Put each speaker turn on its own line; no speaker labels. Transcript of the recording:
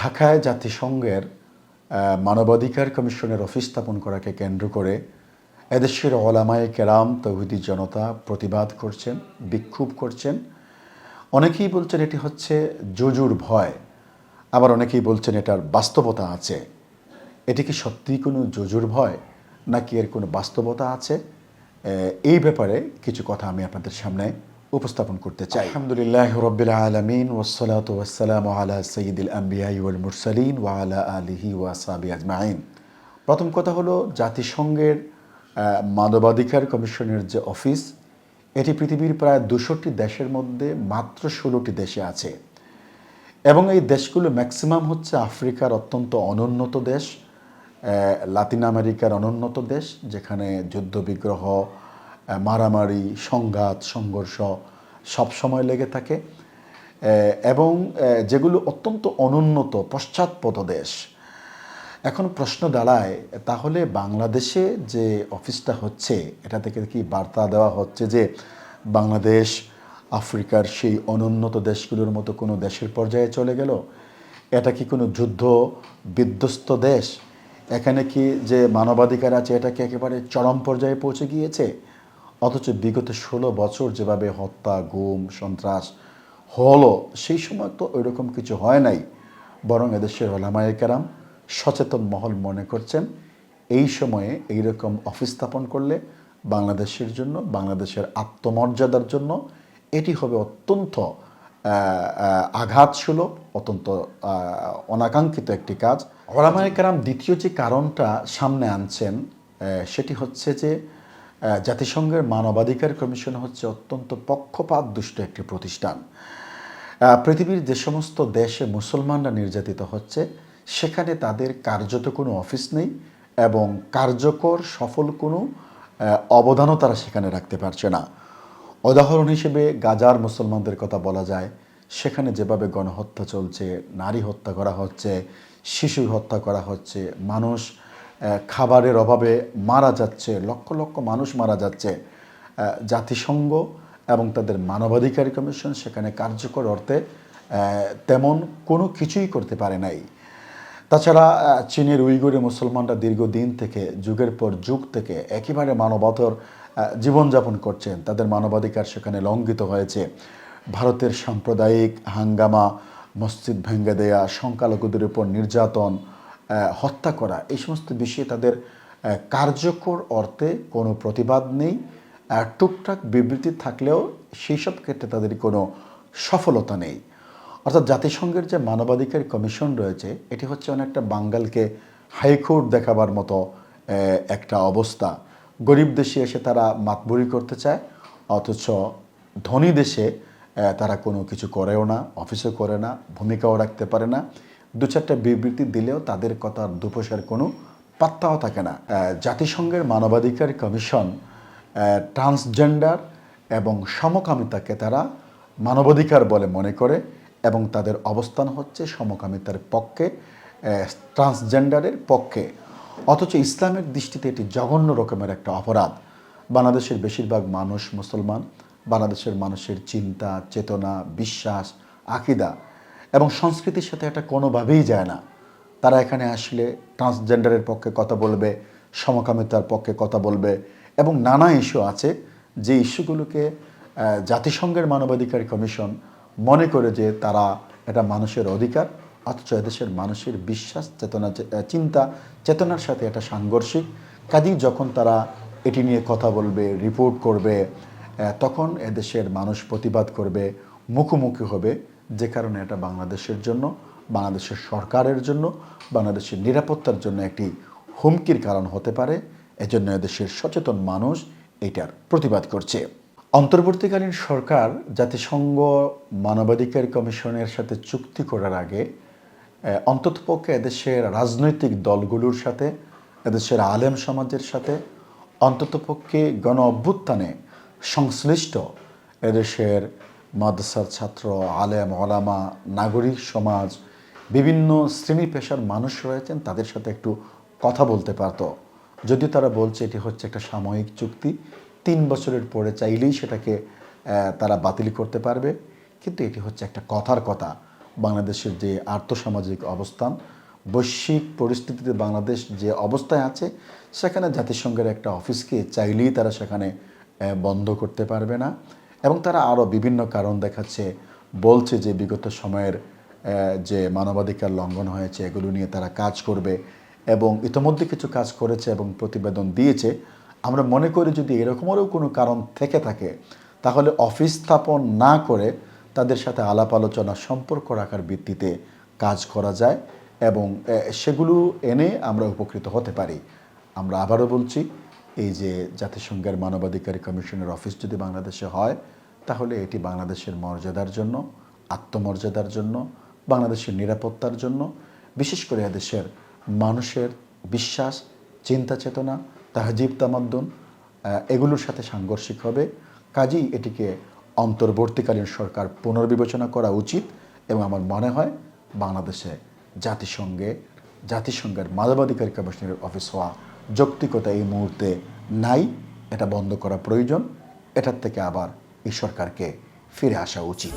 ঢাকায় জাতিসংঘের মানবাধিকার কমিশনের অফিস স্থাপন করাকে কেন্দ্র করে এদেশের ওলামায়ে কেরাম, তৌহিদি জনতা প্রতিবাদ করছেন, বিক্ষোভ করছেন। অনেকেই বলছেন এটি হচ্ছে জুজুর ভয়, আবার অনেকেই বলছেন এটার বাস্তবতা আছে। এটি কি সত্যিই কোনো জুজুর ভয়, নাকি এর কোনো বাস্তবতা আছে? এই ব্যাপারে কিছু কথা আমি আপনাদের সামনে উপস্থাপন করতে চাই। আলহামদুলিল্লাহ রবিল আলমিন ওসলাত ওয়াসালাম আলা সঈদুল আম্বিয়াই ওয়াল মুরসালিন ওয়া আলা আলিহি ওয়াসাবি আজমাইন। প্রথম কথা হলো, জাতিসংঘের মানবাধিকার কমিশনের যে অফিস, এটি পৃথিবীর প্রায় দুশোটি দেশের মধ্যে মাত্র ষোলোটি দেশে আছে। এবং এই দেশগুলো ম্যাক্সিমাম হচ্ছে আফ্রিকার অত্যন্ত অনুন্নত দেশ লাতিন আমেরিকার অনুন্নত দেশ, যেখানে যুদ্ধবিগ্রহ মারামারি, সংঘাত, সংঘর্ষ সব সময় লেগে থাকে। এবং যেগুলো অত্যন্ত অনুন্নত, পশ্চাৎপদ দেশ। এখন প্রশ্ন দাঁড়ায়, তাহলে বাংলাদেশে যে অফিসটা হচ্ছে, এটা থেকে কি বার্তা দেওয়া হচ্ছে যে বাংলাদেশ, আফ্রিকার সেই অনুন্নত দেশগুলোর মতো কোনো দেশের পর্যায়ে চলে গেল? এটা কি কোনো যুদ্ধ বিধ্বস্ত দেশ? এখানে কি যে মানবাধিকার আছে, এটা কি একেবারে চরম পর্যায়ে পৌঁছে গিয়েছে? অথচ বিগত ষোলো বছর যেভাবে হত্যা, গুম, সন্ত্রাস হলো, সেই সময় তো ওইরকম কিছু হয় নাই। বরং এদেশের ওলামায়ে কেরাম সচেতন মহল মনে করছেন, এই সময়ে এইরকম অফিস স্থাপন করলে বাংলাদেশের জন্য, বাংলাদেশের আত্মমর্যাদার জন্য এটি হবে অত্যন্ত আঘাতসুলভ, অত্যন্ত অনাকাঙ্ক্ষিত একটি কাজ। ওলামায়ে কেরাম দ্বিতীয় যে কারণটা সামনে আনছেন সেটি হচ্ছে যে জাতিসংঘের মানবাধিকার কমিশন হচ্ছে অত্যন্ত পক্ষপাত দুষ্ট একটি প্রতিষ্ঠান। পৃথিবীর যে সমস্ত দেশে মুসলমানরা নির্যাতিত হচ্ছে, সেখানে তাদের কার্যত কোনো অফিস নেই এবং কার্যকর, সফল কোনো অবদানও তারা সেখানে রাখতে পারছে না। উদাহরণ হিসেবে গাজার মুসলমানদের কথা বলা যায়, সেখানে যেভাবে গণহত্যা চলছে, নারী হত্যা করা হচ্ছে, শিশু হত্যা করা হচ্ছে, মানুষ খাবারের অভাবে মারা যাচ্ছে, লক্ষ লক্ষ মানুষ মারা যাচ্ছে। জাতিসংঘ এবং তাদের মানবাধিকার কমিশন সেখানে কার্যকর অর্থে তেমন কোনো কিছুই করতে পারে নাই। তাছাড়া চীনের উইগুরে মুসলমানরা দীর্ঘদিন থেকে, যুগের পর যুগ থেকে একেবারে মানবতর জীবনযাপন করছেন। তাদের মানবাধিকার সেখানে লঙ্ঘিত হয়েছে। ভারতের সাম্প্রদায়িক হাঙ্গামা, মসজিদ ভেঙ্গে দেয়া, সংখ্যালঘুদের উপর নির্যাতন হত্যা করা, এই সমস্ত বিষয়ে তাদের কার্যকর অর্থে কোনো প্রতিবাদ নেই। টুকটাক বিবৃতি থাকলেও সেই সব ক্ষেত্রে তাদের কোনো সফলতা নেই। অর্থাৎ জাতিসংঘের যে মানবাধিকার কমিশন রয়েছে, এটি হচ্ছে অনেকটা বাঙ্গালকে হাইকোর্ট দেখাবার মতো একটা অবস্থা। গরিব দেশে এসে তারা মাতবুরি করতে চায়, অথচ ধনী দেশে তারা কোনো কিছু করেও না, অফিসও করে না, ভূমিকাও রাখতে পারে না। দু চারটা বিবৃতি দিলেও তাদের কথার দুপোষের কোনো পাত্তাও থাকে না। জাতিসংঘের মানবাধিকার কমিশন ট্রান্সজেন্ডার এবং সমকামিতাকে তারা মানবাধিকার বলে মনে করে এবং তাদের অবস্থান হচ্ছে সমকামিতার পক্ষে ট্রান্সজেন্ডারের পক্ষে। অথচ ইসলামের দৃষ্টিতে এটি জঘন্য রকমের একটা অপরাধ। বাংলাদেশের বেশিরভাগ মানুষ মুসলমান। বাংলাদেশের মানুষের চিন্তা, চেতনা, বিশ্বাস, আকিদা এবং সংস্কৃতির সাথে এটা কোনোভাবেই যায় না। তারা এখানে আসলে ট্রান্সজেন্ডারের পক্ষে কথা বলবে, সমকামিতার পক্ষে কথা বলবে এবং নানা ইস্যু আছে যে ইস্যুগুলোকে জাতিসংঘের মানবাধিকার কমিশন মনে করে যে তারা এটা মানুষের অধিকার, অথচ এদেশের মানুষের বিশ্বাস, চেতনা চিন্তা, চেতনার সাথে এটা সাংঘর্ষিক। কাজেই যখন তারা এটি নিয়ে কথা বলবে রিপোর্ট করবে তখন এদেশের মানুষ প্রতিবাদ করবে, মুখোমুখি হবে। যে কারণে এটা বাংলাদেশের জন্য, বাংলাদেশের সরকারের জন্য, বাংলাদেশের নিরাপত্তার জন্য একটি হুমকির কারণ হতে পারে। এজন্য এদেশের সচেতন মানুষ এটার প্রতিবাদ করছে। অন্তর্বর্তীকালীন সরকার জাতিসংঘ মানবাধিকার কমিশনের সাথে চুক্তি করার আগে অন্ততপক্ষে এদেশের রাজনৈতিক দলগুলোর সাথে, এদেশের আলেম সমাজের সাথে, অন্ততপক্ষে গণ অভ্যুত্থানে সংশ্লিষ্ট এদেশের মাদ্রাসার ছাত্র, আলেম, ওলামা, নাগরিক সমাজ, বিভিন্ন শ্রেণি পেশার মানুষ রয়েছেন, তাদের সাথে একটু কথা বলতে পারতো। যদিও তারা বলছে এটি হচ্ছে একটা সাময়িক চুক্তি, তিন বছরের পরে চাইলেই সেটাকে তারা বাতিল করতে পারবে। কিন্তু এটি হচ্ছে একটা কথার কথা। বাংলাদেশের যে আর্থসামাজিক অবস্থান, বৈশ্বিক পরিস্থিতিতে বাংলাদেশ যে অবস্থায় আছে, সেখানে জাতিসংঘের একটা অফিসকে চাইলেই তারা সেখানে বন্ধ করতে পারবে না। এবং তারা আরও বিভিন্ন কারণ দেখাচ্ছে, বলছে যে বিগত সময়ের যে মানবাধিকার লঙ্ঘন হয়েছে, এগুলো নিয়ে তারা কাজ করবে এবং ইতোমধ্যে কিছু কাজ করেছে এবং প্রতিবেদন দিয়েছে। আমরা মনে করি যদি এরকমেরও কোনো কারণ থেকে থাকে, তাহলে অফিস স্থাপন না করে তাদের সাথে আলাপ আলোচনা, সম্পর্ক রাখার ভিত্তিতে কাজ করা যায় এবং সেগুলো এনে আমরা উপকৃত হতে পারি। আমরা আবারও বলছি এই যে জাতিসংঘের মানবাধিকার কমিশনের অফিস যদি বাংলাদেশে হয়, তাহলে এটি বাংলাদেশের মর্যাদার জন্য, আত্মমর্যাদার জন্য, বাংলাদেশের নিরাপত্তার জন্য, বিশেষ করে এদেশের মানুষের বিশ্বাস, চিন্তা চেতনা, তাহাজিব তামাদ্দুন এগুলোর সাথে সাংঘর্ষিক হবে। কাজেই এটিকে অন্তর্বর্তীকালীন সরকার পুনর্বিবেচনা করা উচিত এবং আমার মনে হয় বাংলাদেশে জাতিসংঘে, জাতিসংঘের মানবাধিকার কমিশনের অফিস হওয়া যৌক্তিকতা এই মুহূর্তে নাই, এটা বন্ধ করা প্রয়োজন, এটার থেকে আবার এই সরকারকে ফিরে আসা উচিত।